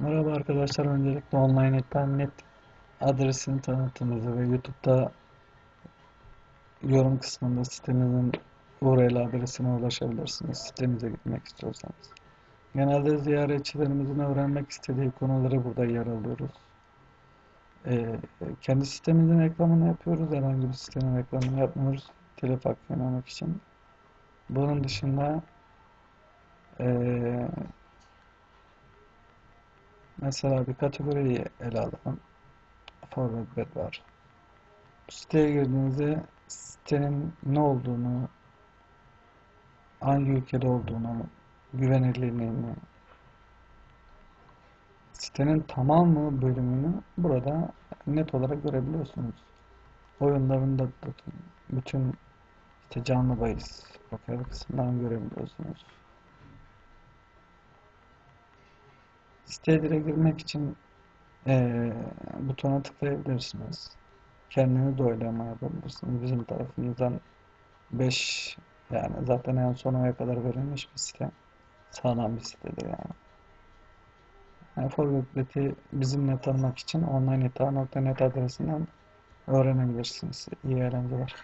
Merhaba arkadaşlar. Öncelikle online internet adresini tanıttığınızı ve YouTube'da yorum kısmında sitemizin URL adresine ulaşabilirsiniz. Sitemize gitmek istiyorsanız. Genelde ziyaretçilerimizin öğrenmek istediği konuları burada yer alıyoruz. Ee, kendi sitemizin reklamını yapıyoruz. Herhangi bir sitenin reklamını yapmıyoruz. Telif hakkı için. Bunun dışında ee, Mesela bir kategoriyi ele alalım. Forward bed var. Siteye girdiğinizde sitenin ne olduğunu, hangi ülkede olduğunu, güvenilirliğini, sitenin tamamı bölümünü burada net olarak görebiliyorsunuz. Oyunlarında bütün işte canlı bahis, poker kısımlarını görebiliyorsunuz. Direkt girmek için eee, butona tıklayabilirsiniz. Kendini de oylama. Bizim tarafımızdan 5 yani zaten en son aya kadar verilmiş bir site. Sağlam bir sitedir yani. Yani Forwardbet'i bizimle tanımak için onlineita.net adresinden öğrenebilirsiniz. İyi eğlenceler.